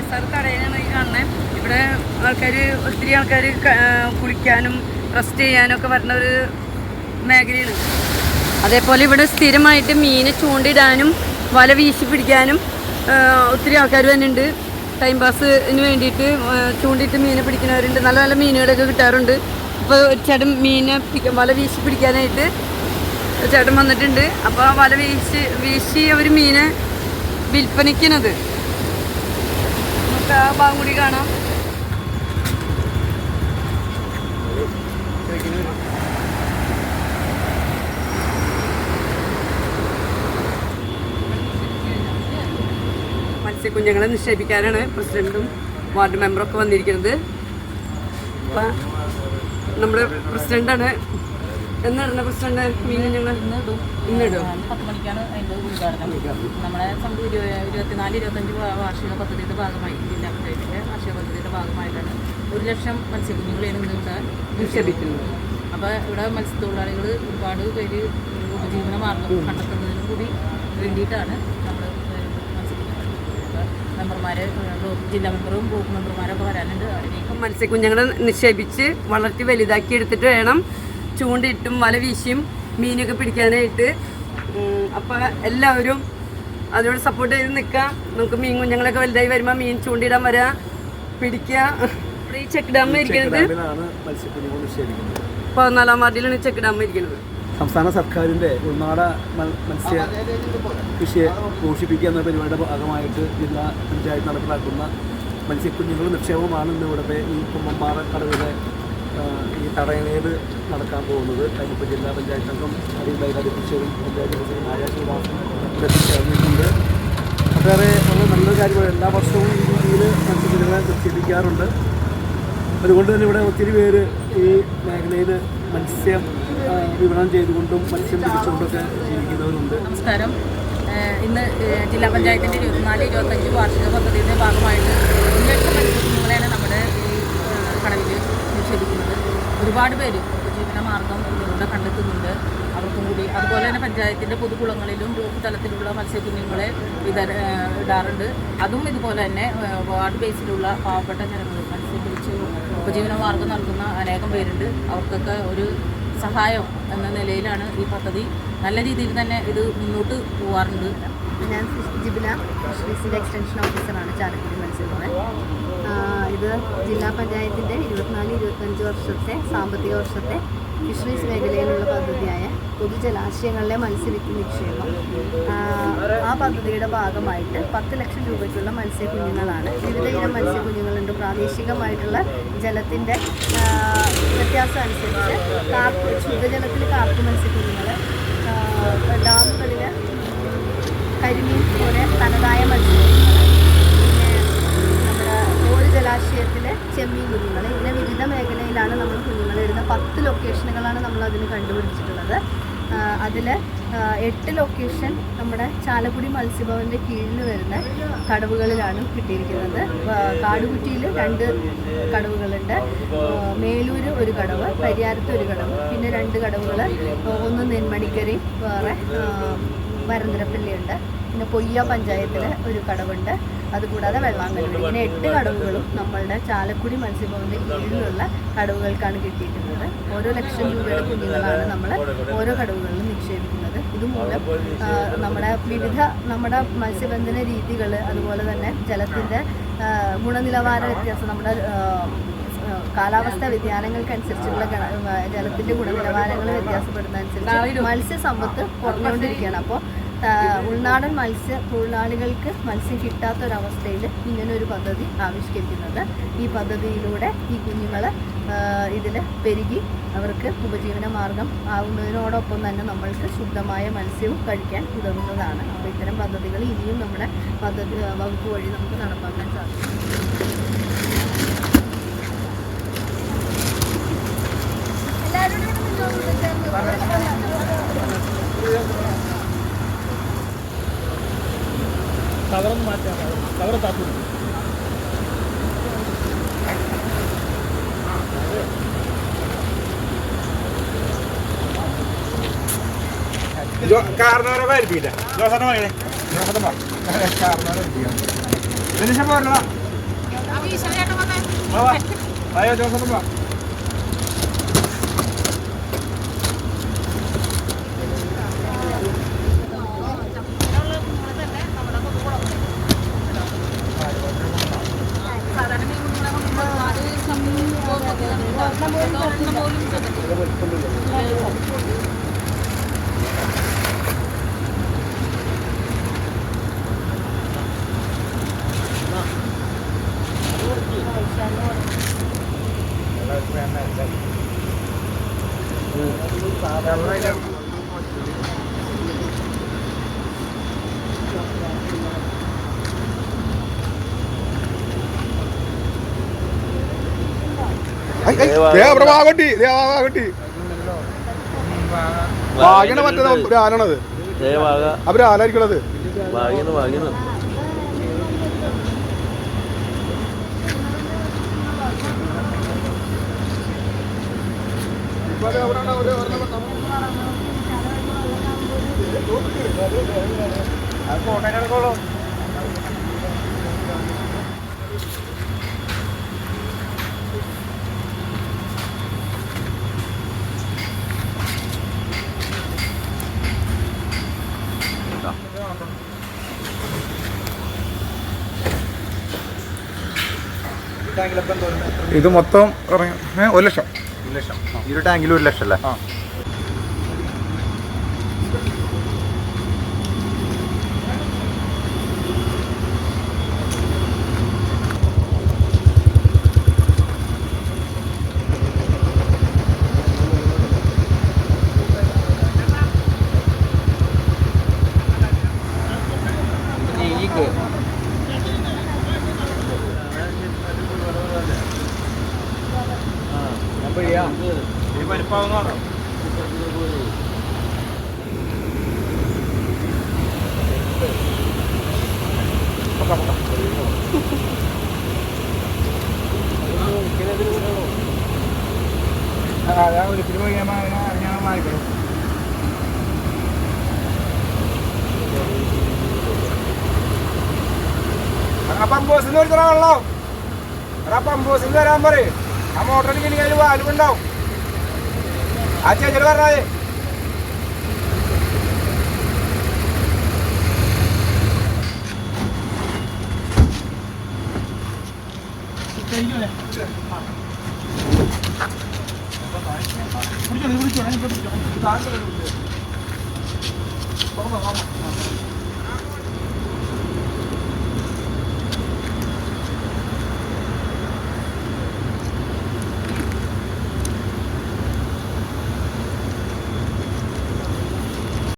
S R കടയിലാണ് ഈ കാണുന്നത് ഇവിടെ ആൾക്കാർ ഒത്തിരി ആൾക്കാർ കുളിക്കാനും റെസ്റ്റ് ചെയ്യാനും ഒക്കെ വരുന്ന ഒരു മേഖലയാണ് അതേപോലെ ഇവിടെ സ്ഥിരമായിട്ട് മീന് ചൂണ്ടിടാനും വല വീശി പിടിക്കാനും ഒത്തിരി ആൾക്കാർ തന്നെ ഉണ്ട് ടൈം പാസിന് വേണ്ടിയിട്ട് ചൂണ്ടിയിട്ട് മീനെ പിടിക്കുന്നവരുണ്ട്. നല്ല നല്ല മീനുകളൊക്കെ കിട്ടാറുണ്ട്. ഇപ്പോൾ ഒരു ചേട്ടൻ മീനെ വല വീശി പിടിക്കാനായിട്ട് ചേട്ടൻ വന്നിട്ടുണ്ട്. അപ്പോൾ ആ വല വീശി വീശി അവർ മീനെ വിൽപ്പനയ്ക്കുന്നത് നമുക്ക് ആ ഭാഗം കൂടി കാണാം. മത്സ്യക്കുഞ്ഞുങ്ങളെ നിക്ഷേപിക്കാനാണ് പ്രസിഡന്റും വാർഡ് മെമ്പറും ഒക്കെ വന്നിരിക്കുന്നത്. നമ്മുടെ പ്രസിഡന്റാണ് എന്നാണ് പ്രസിഡന്റ് മീൻ ഞങ്ങൾ ഇന്നിടും ഇന്നിടും പത്ത് മണിക്കാണ് അതിന്റെ ഉദ്ഘാടനം. നമ്മുടെ ഇരുപത്തിനാല് ഇരുപത്തഞ്ച് വാർഷിക പദ്ധതിയുടെ ഭാഗമായി ജില്ലാ പഞ്ചായത്തിന്റെ വാർഷിക പദ്ധതിയുടെ ഭാഗമായിട്ടാണ് ഒരു ലക്ഷം മത്സ്യക്കുഞ്ഞുങ്ങളെയാണ് ഇന്ന് ഇവിടെ നിക്ഷേപിക്കുന്നത് അപ്പോൾ ഇവിടെ മത്സ്യത്തൊഴിലാളികൾ ഒരുപാട് പേര് ഉപജീവന മാർഗം കണ്ടെത്തുന്നതിനും കൂടി വേണ്ടിയിട്ടാണ് നമ്മൾ മെമ്പർമാർ ജില്ലാ മെമ്പറും ബ്ലോക്ക് മെമ്പർമാരൊക്കെ വരാനുണ്ട്. അപ്പം മത്സ്യക്കുഞ്ഞുങ്ങളെ നിക്ഷേപിച്ച് വളർത്തി വലുതാക്കി എടുത്തിട്ട് വേണം ചൂണ്ടിയിട്ടും വല വീശിയും മീനൊക്കെ പിടിക്കാനായിട്ട്. അപ്പോൾ അപ്പം എല്ലാവരും അതിനോട് സപ്പോർട്ട് ചെയ്ത് നിൽക്കാം നമുക്ക് മീൻ കുഞ്ഞുങ്ങളൊക്കെ വലുതായി വരുമ്പോൾ മീൻ ചൂണ്ടിയിടാൻ വരാം. പിടിക്കുക ഈ ചെക്ക് ഡാം ഇരിക്കുന്നത് പതിനാലാം വാർഡിലാണ് ചെക്ക് ഡാം ഇരിക്കുന്നത് സംസ്ഥാന സർക്കാരിന്റെ ഉൾനാട മത്സ്യ കൃഷിയെ പോഷിപ്പിക്കുക എന്ന പരിപാടിയുടെ ഭാഗമായിട്ട് ജില്ലാ പഞ്ചായത്ത് നടപ്പിലാക്കുന്ന മത്സ്യക്കുഞ്ഞുങ്ങൾ നിക്ഷേപമാണ് ഇന്ന് ഇവിടുത്തെ ഈ കുമ്മമ്പാറ കടവിലെ ഈ തടയണയിൽ നടക്കാൻ പോകുന്നത് അതിനിപ്പോൾ ജില്ലാ പഞ്ചായത്ത് അംഗം അതിൽ കൃഷിയും പഞ്ചായത്ത് പ്രസിഡന്റ് ആയ ശ്രീനിവാസൻ ഇവിടെ എത്തിച്ചേർന്നിട്ടുണ്ട് ഒട്ടേറെ വളരെ നല്ലൊരു കാര്യമാണ് എല്ലാ വർഷവും ഈ രീതിയിൽ മത്സ്യബന്ധനങ്ങളെ നിക്ഷേപിക്കാറുണ്ട് അതുകൊണ്ട് തന്നെ ഇവിടെ ഒത്തിരി പേര് ഈ മേഖലയിൽ മത്സ്യം വിപണനം ചെയ്തുകൊണ്ടും മത്സ്യം പിടിച്ചുകൊണ്ടൊക്കെ ജീവിക്കുന്നവരുണ്ട്. നമസ്കാരം. ഇന്ന് ജില്ലാ പഞ്ചായത്തിന്റെ ഇരുപത്തിനാല് ഇരുപത്തഞ്ച് വാർഷിക പദ്ധതിയുടെ ഭാഗമായിട്ട് ഒരു ലക്ഷം മത്സ്യക്കുഞ്ഞുങ്ങളെയാണ് നമ്മുടെ ഈ ഏഹ് കടലിൽ നിക്ഷേപിക്കുന്നത് ഒരുപാട് പേര് ഉപജീവന മാർഗം ഇതിലൂടെ കണ്ടെത്തുന്നുണ്ട്. അവർക്കും കൂടി അതുപോലെ തന്നെ പഞ്ചായത്തിന്റെ പൊതുകുളങ്ങളിലും ബ്ലോക്ക് തലത്തിലുള്ള മത്സ്യക്കുഞ്ഞുങ്ങളെ വിതര ഇടാറുണ്ട്. അതും ഇതുപോലെ തന്നെ വാർഡ് ബേസിലുള്ള പാവപ്പെട്ട ജനങ്ങൾ മത്സ്യം പിടിച്ച് ഉപജീവന മാർഗം നൽകുന്ന അനേകം പേരുണ്ട്. അവർക്കൊക്കെ ഒരു സഹായം എന്ന നിലയിലാണ് ഈ പദ്ധതി. നല്ല രീതിയിൽ തന്നെ ഇത് മുന്നോട്ട് പോവാറുണ്ട്. ഞാൻ ജിബില ഫിഷറീസിന്റെ എക്സ്റ്റൻഷൻ ഓഫീസറാണ് ചാലക്കുടി മത്സ്യഭവൻ ഇത് ജില്ലാ പഞ്ചായത്തിന്റെ ഇരുപത്തിനാല് ഇരുപത്തഞ്ച് വർഷത്തെ സാമ്പത്തിക വർഷത്തെ ഫിഷറീസ് മേഖലയിലുള്ള പദ്ധതിയായ പൊതുജലാശയങ്ങളിലെ മത്സ്യവിത്ത് നിക്ഷേപം. ആ പദ്ധതിയുടെ ഭാഗമായിട്ട് പത്ത് ലക്ഷം രൂപയ്ക്കുള്ള മത്സ്യക്കുഞ്ഞുങ്ങളാണ്. വിവിധ ഇനം മത്സ്യക്കുഞ്ഞുങ്ങളുണ്ട്. പ്രാദേശികമായിട്ടുള്ള ജലത്തിന്റെ വ്യത്യാസം അനുസരിച്ച് കാർപ്പ് ശുദ്ധജലത്തിൽ കാർപ്പ് മത്സ്യക്കുഞ്ഞുങ്ങൾ ഡാമുകളിൽ കരിമീൻ പോലെ തനതായ ഓട് ജലാശയത്തിലെ ചെമ്മീൻ കുഞ്ഞുങ്ങൾ ഇങ്ങനെ വിവിധ മേഖലയിലാണ് നമ്മൾ കുഞ്ഞുങ്ങളെ ഇടുന്നത് പത്ത് ലൊക്കേഷനുകളാണ് നമ്മൾ അതിന് കണ്ടുപിടിച്ചിട്ടുള്ളത്. അതിൽ എട്ട് ലൊക്കേഷൻ നമ്മുടെ ചാലക്കുടി മത്സ്യഭവന്റെ കീഴിൽ വരുന്ന കടവുകളിലാണ് കിട്ടിയിരിക്കുന്നത്. കാടുകുറ്റിയിൽ രണ്ട് കടവുകളുണ്ട്. മേലൂർ ഒരു കടവ് പരിയാരത്ത് ഒരു കടവ് പിന്നെ രണ്ട് കടവുകൾ ഒന്ന് നെന്മണിക്കരയും വേറെ വരന്തരപ്പള്ളിയുണ്ട്. പിന്നെ പൊയ്യ പഞ്ചായത്തിൽ ഒരു കടവുണ്ട്. അതുകൂടാതെ വെള്ളാങ്കല്ലൂർ ഇങ്ങനെ എട്ട് കടവുകളും നമ്മളുടെ ചാലക്കുടി മത്സ്യഭവന്റെ കീഴിലുള്ള കടവുകൾക്കാണ് കിട്ടിയിട്ടുള്ളത്. ഓരോ ലക്ഷം രൂപയുടെ കുഞ്ഞുങ്ങളാണ് നമ്മൾ ഓരോ കടവുകളിലും നിക്ഷേപിക്കുന്നത്. ഇതുമൂലം നമ്മുടെ വിവിധ നമ്മുടെ മത്സ്യബന്ധന രീതികൾ അതുപോലെ തന്നെ ജലത്തിന്റെ ഗുണനിലവാര വ്യത്യാസം നമ്മുടെ കാലാവസ്ഥാ വ്യതിയാനങ്ങൾക്കനുസരിച്ചുള്ള ജലത്തിന്റെ ഗുണനിലവാരങ്ങൾ വ്യത്യാസപ്പെടുന്നതനുസരിച്ച് മത്സ്യസമ്പത്ത് കുറഞ്ഞുകൊണ്ടിരിക്കുകയാണ്. അപ്പോൾ ഉൾനാടൻ മത്സ്യ തൊഴിലാളികൾക്ക് മത്സ്യം കിട്ടാത്തൊരവസ്ഥയിൽ ഇങ്ങനൊരു പദ്ധതി ആവിഷ്കരിക്കുന്നത്. ഈ പദ്ധതിയിലൂടെ ഈ കുഞ്ഞുങ്ങൾ ഇതിൽ പെരുകി അവർക്ക് ഉപജീവന മാർഗം ആവുന്നതിനോടൊപ്പം തന്നെ നമ്മൾക്ക് ശുദ്ധമായ മത്സ്യവും കഴിക്കാൻ ഉതകുന്നതാണ്. അപ്പോൾ ഇത്തരം പദ്ധതികൾ ഇനിയും നമ്മുടെ പദ്ധതി വകുപ്പ് വഴി നമുക്ക് നടപ്പാക്കാൻ സാധിക്കും. കവറൊന്നും മാറ്റാം. കവർ താത്തു കാരണവരെ വരുത്തിയില്ല. ജോസഫ് മകനെ ജോസഫ് കാരണവരെ വരുത്തിയാണ് പോരല്ലോ അവിടെ വാഗട്ടി വാഗട്ടി വാഗണ മറ്റേ ഒരു ആനാണത് അവർ ആനായിരിക്കണത് വാങ്ങിയത് ഇത് മൊത്തം ഒരു ലക്ഷം. ഒരു ലക്ഷം. ടാങ്കിൽ ഒരു ലക്ഷം അല്ലേ? ഒരു തറ വെള്ളം എടാ പമ്പോസിന്ന് തരാൻ പറയും. ആ മോട്ടറിന് പിന്നെ കയ്യിൽ വാൽവുണ്ടാവും. ആ ചേച്ചിയുടെ പറഞ്ഞാൽ ആ.